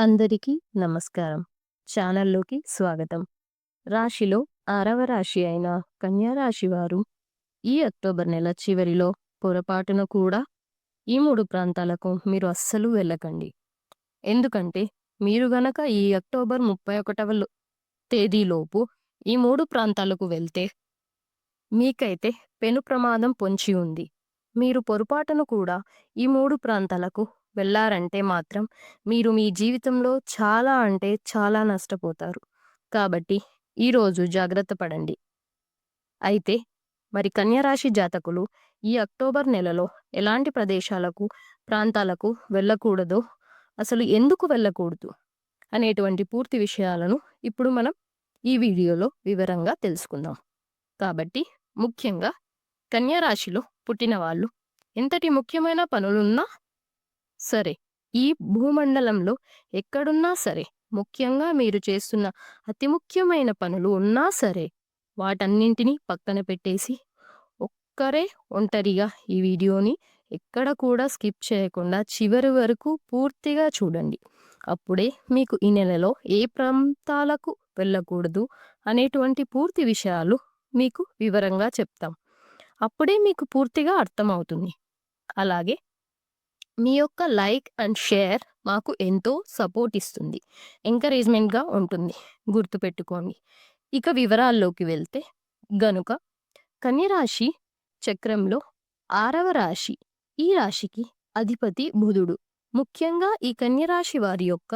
అందరికీ నమస్కారం. ఛానల్లోకి స్వాగతం. రాశిలో ఆరవ రాశి అయిన కన్యా రాశి వారు ఈ అక్టోబర్ నెల చివరిలో పొరపాటున కూడా ఈ మూడు ప్రాంతాలకు మీరు అస్సలు వెళ్ళకండి. ఎందుకంటే మీరు గనక ఈ అక్టోబర్ ముప్పై ఒకటవ లో- తేదీలోపు ఈ మూడు ప్రాంతాలకు వెళ్తే మీకైతే పెను ప్రమాదం పొంచి ఉంది. మీరు పొరపాటును కూడా ఈ మూడు ప్రాంతాలకు వెళ్ళారంటే మాత్రం మీరు మీ జీవితంలో చాలా అంటే చాలా నష్టపోతారు. కాబట్టి ఈరోజు జాగ్రత్త పడండి. అయితే మరి కన్యరాశి జాతకులు ఈ అక్టోబర్ నెలలో ఎలాంటి ప్రదేశాలకు ప్రాంతాలకు వెళ్ళకూడదో అసలు ఎందుకు వెళ్ళకూడదు అనేటువంటి పూర్తి విషయాలను ఇప్పుడు మనం ఈ వీడియోలో వివరంగా తెలుసుకుందాం. కాబట్టి ముఖ్యంగా కన్యరాశిలో పుట్టిన వాళ్ళు ఎంతటి ముఖ్యమైన పనులున్నా సరే. ఈ భూమండలంలో ఎక్కడున్నా సరే ముఖ్యంగా మీరు చేస్తున్న అతి ముఖ్యమైన పనులు ఉన్నా సరే వాటన్నింటినీ పక్కన పెట్టేసి ఒక్కరే ఒంటరిగా ఈ వీడియోని ఎక్కడ కూడా స్కిప్ చేయకుండా చివరి వరకు పూర్తిగా చూడండి. అప్పుడే మీకు ఈ నెలలో ఏ ప్రాంతాలకు వెళ్ళకూడదు అనేటువంటి పూర్తి విషయాలు మీకు వివరంగా చెప్తాం. అప్పుడే మీకు పూర్తిగా అర్థమవుతుంది. అలాగే మీ యొక్క లైక్ అండ్ షేర్ మాకు ఎంతో సపోర్ట్ ఇస్తుంది. ఎంకరేజ్మెంట్గా ఉంటుంది. గుర్తుపెట్టుకోండి. ఇక వివరాల్లోకి వెళ్తే గనుక కన్యరాశి చక్రంలో ఆరవ రాశి ఈ రాశికి అధిపతి బుధుడు. ముఖ్యంగా ఈ కన్యరాశి వారి యొక్క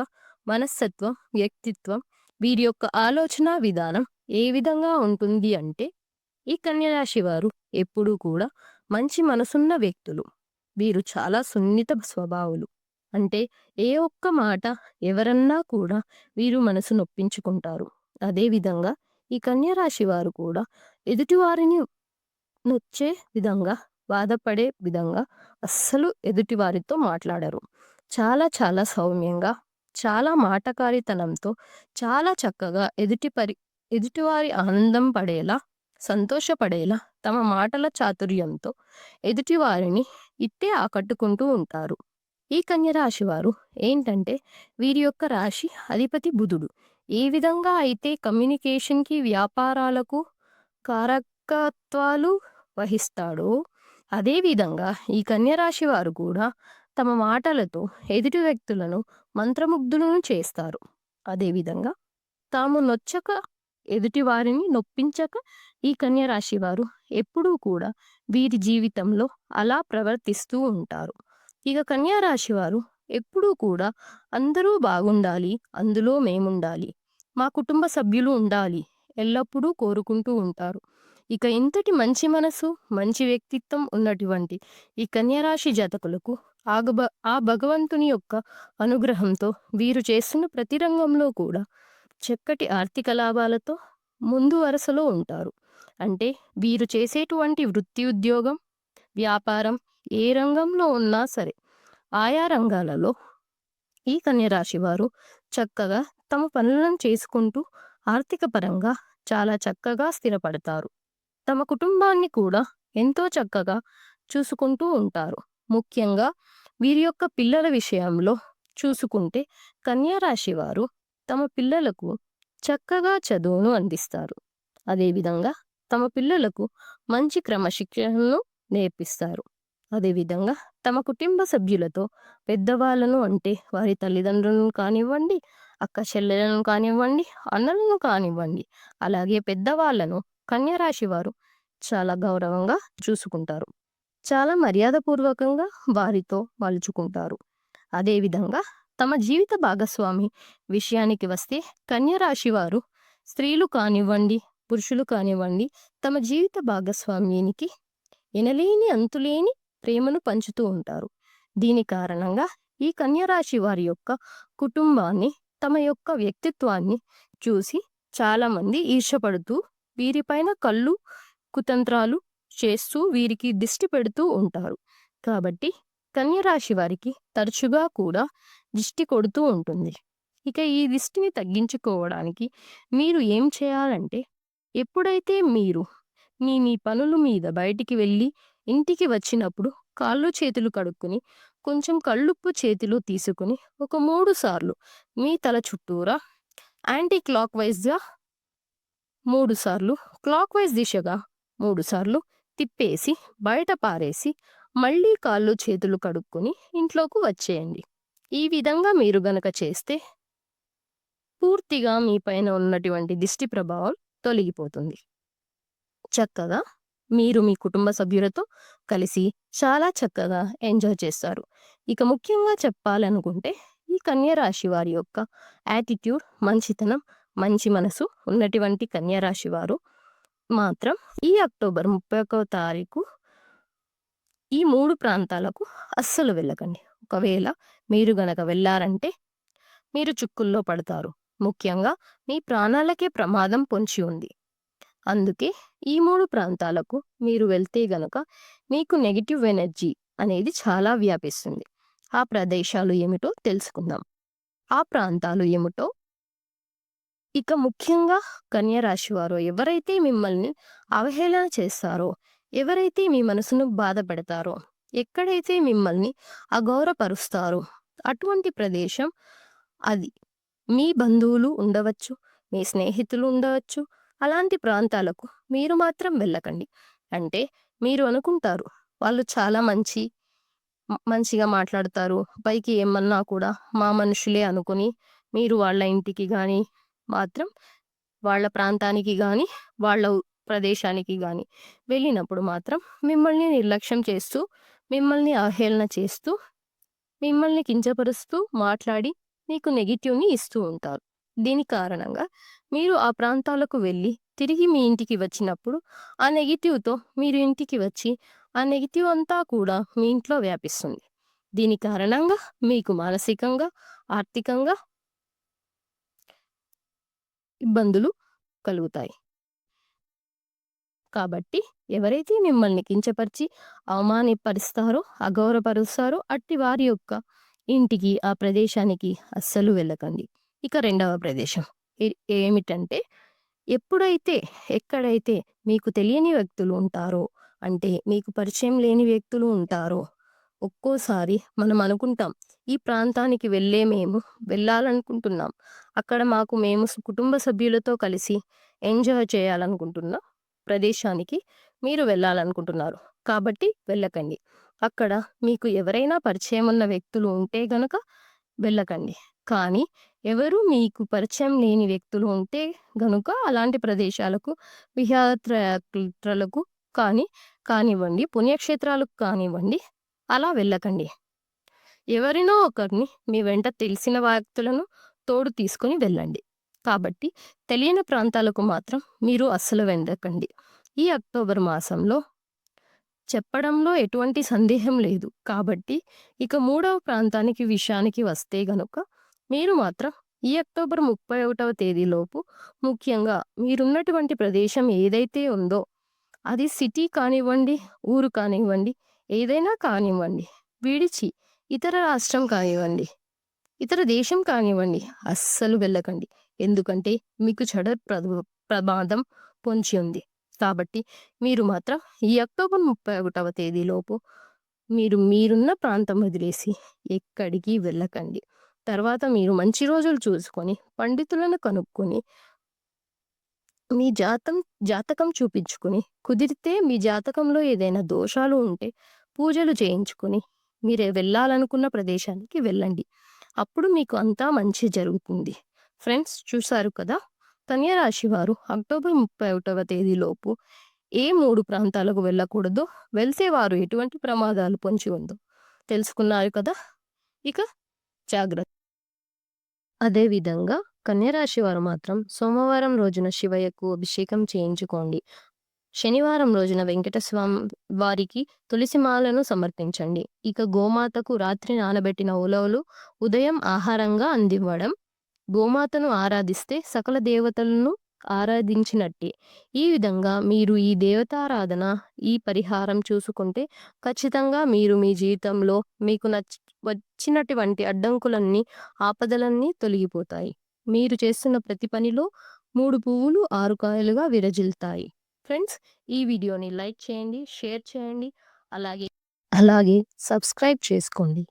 మనస్తత్వం వ్యక్తిత్వం వీరి యొక్క ఆలోచన విధానం ఏ విధంగా ఉంటుంది అంటే ఈ కన్యరాశి వారు ఎప్పుడూ కూడా మంచి మనసున్న వ్యక్తులు. వీరు చాలా సున్నిత స్వభావులు. అంటే ఏ ఒక్క మాట ఎవరన్నా కూడా వీరు మనసు నొప్పించుకుంటారు. అదేవిధంగా ఈ కన్యరాశి వారు కూడా ఎదుటివారిని నొచ్చే విధంగా బాధపడే విధంగా అస్సలు ఎదుటివారితో మాట్లాడరు. చాలా చాలా సౌమ్యంగా చాలా మాటకారితనంతో చాలా చక్కగా ఎదుటి పరి ఎదుటివారి ఆనందం పడేలా సంతోషపడేలా తమ మాటల చాతుర్యంతో ఎదుటివారిని ఇట్టే ఆకట్టుకుంటూ ఉంటారు. ఈ కన్యరాశి వారు ఏంటంటే వీరి యొక్క రాశి అధిపతి బుధుడు. ఏ విధంగా అయితే కమ్యూనికేషన్కి వ్యాపారాలకు కారకత్వాలు వహిస్తాడో అదేవిధంగా ఈ కన్యరాశి వారు కూడా తమ మాటలతో ఎదుటి వ్యక్తులను మంత్రముగ్ధులను చేస్తారు. అదేవిధంగా తాము నొచ్చక ఎదుటి వారిని నొప్పించక ఈ కన్యరాశి వారు ఎప్పుడూ కూడా వీరి జీవితంలో అలా ప్రవర్తిస్తూ ఉంటారు. ఇక కన్యారాశి వారు ఎప్పుడూ కూడా అందరూ బాగుండాలి అందులో మేముండాలి మా కుటుంబ సభ్యులు ఉండాలి ఎల్లప్పుడూ కోరుకుంటూ ఉంటారు. ఇక ఇంతటి మంచి మనసు మంచి వ్యక్తిత్వం ఉన్నటువంటి ఈ కన్యరాశి జాతకులకు ఆగబ ఆ భగవంతుని యొక్క అనుగ్రహంతో వీరు చేస్తున్న ప్రతి రంగంలో కూడా చక్కటి ఆర్థిక లాభాలతో ముందు వరుసలో ఉంటారు. అంటే వీరు చేసేటువంటి వృత్తి ఉద్యోగం వ్యాపారం ఏ రంగంలో ఉన్నా సరే ఆయా రంగాలలో ఈ కన్యరాశి వారు చక్కగా తమ పనులను చేసుకుంటూ ఆర్థిక పరంగా చాలా చక్కగా స్థిరపడతారు. తమ కుటుంబాన్ని కూడా ఎంతో చక్కగా చూసుకుంటూ ఉంటారు. ముఖ్యంగా వీరి యొక్క పిల్లల విషయంలో చూసుకుంటే కన్యారాశి వారు తమ పిల్లలకు చక్కగా చదువును అందిస్తారు. అదేవిధంగా తమ పిల్లలకు మంచి క్రమశిక్షణను నేర్పిస్తారు. అదేవిధంగా తమ కుటుంబ సభ్యులతో పెద్దవాళ్ళను అంటే వారి తల్లిదండ్రులను కానివ్వండి అక్క చెల్లెలను కానివ్వండి అన్నలను కానివ్వండి అలాగే పెద్దవాళ్ళను కన్యరాశి వారు చాలా గౌరవంగా చూసుకుంటారు. చాలా మర్యాదపూర్వకంగా వారితో మలుచుకుంటారు. అదేవిధంగా తమ జీవిత భాగస్వామి విషయానికి వస్తే కన్యరాశి వారు స్త్రీలు కానివ్వండి పురుషులు కానివ్వండి తమ జీవిత భాగస్వామ్యానికి ఎనలేని అంతులేని ప్రేమను పంచుతూ ఉంటారు. దీని కారణంగా ఈ కన్యరాశి వారి యొక్క కుటుంబాన్ని తమ యొక్క వ్యక్తిత్వాన్ని చూసి చాలామంది ఈర్షపడుతూ వీరిపైన కళ్ళు కుతంత్రాలు చేస్తూ వీరికి దిష్టి పెడుతూ ఉంటారు. కాబట్టి కన్యరాశి వారికి తరచుగా కూడా దిష్టి కొడుతూ ఉంటుంది. ఇక ఈ దిష్టిని తగ్గించుకోవడానికి మీరు ఏం చేయాలంటే ఎప్పుడైతే మీరు మీ మీ పనుల మీద బయటికి వెళ్ళి ఇంటికి వచ్చినప్పుడు కాళ్ళు చేతులు కడుక్కుని కొంచెం కళ్ళుప్పు చేతిలో తీసుకుని ఒక మూడు సార్లు మీ తల చుట్టూరా యాంటీ క్లాక్ వైజ్గా మూడు సార్లు క్లాక్ వైజ్ దిశగా మూడు సార్లు తిప్పేసి బయట పారేసి మళ్ళీ కాళ్ళు చేతులు కడుక్కుని ఇంట్లోకి వచ్చేయండి. ఈ విధంగా మీరు గనక చేస్తే పూర్తిగా మీ పైన ఉన్నటువంటి దిష్టి ప్రభావం తొలగిపోతుంది. చక్కగా మీరు మీ కుటుంబ సభ్యులతో కలిసి చాలా చక్కగా ఎంజాయ్ చేస్తారు. ఇక ముఖ్యంగా చెప్పాలనుకుంటే ఈ కన్యరాశి వారి యొక్క యాటిట్యూడ్ మంచితనం మంచి మనసు ఉన్నటువంటి కన్యరాశి వారు మాత్రం ఈ అక్టోబర్ ముప్పై ఒకవ తారీఖు ఈ మూడు ప్రాంతాలకు అస్సలు వెళ్ళకండి. ఒకవేళ మీరు గనక వెళ్ళారంటే మీరు చిక్కుల్లో పడతారు. ముఖ్యంగా మీ ప్రాణాలకే ప్రమాదం పొంచి ఉంది. అందుకే ఈ మూడు ప్రాంతాలకు మీరు వెళ్తే గనక మీకు నెగిటివ్ ఎనర్జీ అనేది చాలా వ్యాపిస్తుంది. ఆ ప్రదేశాలు ఏమిటో తెలుసుకుందాం. ఆ ప్రాంతాలు ఏమిటో? ఇక ముఖ్యంగా కన్యరాశి వారు ఎవరైతే మిమ్మల్ని అవహేళన చేస్తారో ఎవరైతే మీ మనసును బాధ పెడతారో ఎక్కడైతే మిమ్మల్ని అగౌరవపరుస్తారో అటువంటి ప్రదేశం అది. మీ బంధువులు ఉండవచ్చు మీ స్నేహితులు ఉండవచ్చు అలాంటి ప్రాంతాలకు మీరు మాత్రం వెళ్ళకండి. అంటే మీరు అనుకుంటారు వాళ్ళు చాలా మంచి మంచిగా మాట్లాడతారు. పైకి ఏమన్నా కూడా మా మనుషులే అనుకుని మీరు వాళ్ళ ఇంటికి కానీ మాత్రం వాళ్ళ ప్రాంతానికి కానీ వాళ్ళ ప్రదేశానికి కానీ వెళ్ళినప్పుడు మాత్రం మిమ్మల్ని నిర్లక్ష్యం చేస్తూ మిమ్మల్ని అవహేళన చేస్తూ మిమ్మల్ని కించపరుస్తూ మాట్లాడి మీకు నెగిటివ్ని ఇస్తూ ఉంటారు. దీని కారణంగా మీరు ఆ ప్రాంతాలకు వెళ్ళి తిరిగి మీ ఇంటికి వచ్చినప్పుడు ఆ నెగిటివ్తో మీరు ఇంటికి వచ్చి ఆ నెగిటివ్ అంతా కూడా మీ ఇంట్లో వ్యాపిస్తుంది. దీని కారణంగా మీకు మానసికంగా ఆర్థికంగా ఇబ్బందులు కలుగుతాయి. కాబట్టి ఎవరైతే మిమ్మల్ని కించపరిచి అవమానపరుస్తారో అగౌరవపరుస్తారో అట్టి వారి యొక్క ఇంటికి ఆ ప్రదేశానికి అస్సలు వెళ్ళకండి. ఇక రెండవ ప్రదేశం. ఏ- ఏమిటంటే ఎప్పుడైతే ఎక్కడైతే మీకు తెలియని వ్యక్తులు ఉంటారో అంటే మీకు పరిచయం లేని వ్యక్తులు ఉంటారో ఒక్కోసారి మనం అనుకుంటాం ఈ ప్రాంతానికి వెళ్ళే మేము వెళ్ళాలనుకుంటున్నాం. అక్కడ మాకు మేము కుటుంబ సభ్యులతో కలిసి ఎంజాయ్ చేయాలనుకుంటున్నాం. ప్రదేశానికి మీరు వెళ్ళాలనుకుంటున్నారు. కాబట్టి వెళ్ళకండి. అక్కడ మీకు ఎవరైనా పరిచయం ఉన్న వ్యక్తులు ఉంటే గనక వెళ్ళకండి. కానీ ఎవరు మీకు పరిచయం లేని వ్యక్తులు ఉంటే గనుక అలాంటి ప్రదేశాలకు విహారయాత్రలకు కానీ కానివ్వండి పుణ్యక్షేత్రాలకు కానివ్వండి అలా వెళ్ళకండి. ఎవరినో ఒకరిని మీ వెంట తెలిసిన వ్యక్తులను తోడు తీసుకొని వెళ్ళండి. కాబట్టి తెలియని ప్రాంతాలకు మాత్రం మీరు అస్సలు వెళ్ళకండి ఈ అక్టోబర్ మాసంలో చెప్పడంలో ఎటువంటి సందేహం లేదు. కాబట్టి ఇక మూడవ ప్రాంతానికి విషయానికి వస్తే గనుక మీరు మాత్రం ఈ అక్టోబర్ ముప్పై ఒకటవ తేదీలోపు ముఖ్యంగా మీరున్నటువంటి ప్రదేశం ఏదైతే ఉందో అది సిటీ కానివ్వండి ఊరు కానివ్వండి ఏదైనా కానివ్వండి విడిచి ఇతర రాష్ట్రం కానివ్వండి ఇతర దేశం కానివ్వండి అస్సలు వెళ్ళకండి ఎందుకంటే మీకు చెడ ప్రమాదం పొంచి ఉంది. కాబట్టి మీరు మాత్రం ఈ అక్టోబర్ ముప్పై ఒకటవ తేదీలోపు మీరు మీరున్న ప్రాంతం వదిలేసి ఎక్కడికి వెళ్ళకండి. తర్వాత మీరు మంచి రోజులు చూసుకొని పండితులను కనుక్కొని మీ జాతం జాతకం చూపించుకుని కుదిరితే మీ జాతకంలో ఏదైనా దోషాలు ఉంటే పూజలు చేయించుకొని మీరే వెళ్ళాలనుకున్న ప్రదేశానికి వెళ్ళండి. అప్పుడు మీకు అంతా మంచి జరుగుతుంది. ఫ్రెండ్స్ చూశారు కదా! కన్యరాశి వారు అక్టోబర్ ముప్పై ఒకటవ తేదీలోపు ఏ మూడు ప్రాంతాలకు వెళ్ళకూడదో? వెళ్తే వారు ఎటువంటి ప్రమాదాలు పొంచి ఉందో తెలుసుకున్నారు కదా! ఇక జాగ్రత్త. అదేవిధంగా కన్యరాశి వారు మాత్రం సోమవారం రోజున శివయ్యకు అభిషేకం చేయించుకోండి. శనివారం రోజున వెంకటస్వామి వారికి తులసిమాలను సమర్పించండి. ఇక గోమాతకు రాత్రి నానబెట్టిన ఉలవలు ఉదయం ఆహారంగా అందివ్వడం గోమాతను ఆరాధిస్తే సకల దేవతలను ఆరాధించినట్టే. ఈ విధంగా మీరు ఈ దేవతారాధన ఈ పరిహారం చూసుకుంటే ఖచ్చితంగా మీరు మీ జీవితంలో మీకు నచ్చ వచ్చినటువంటి అడ్డంకులన్నీ ఆపదలన్నీ తొలగిపోతాయి. మీరు చేస్తున్న ప్రతి పనిలో మూడు పువ్వులు ఆరు కాయలుగా విరజిల్తాయి ఫ్రెండ్స్ ఈ వీడియోని లైక్ చేయండి షేర్ చేయండి అలాగే అలాగే సబ్స్క్రైబ్ చేసుకోండి.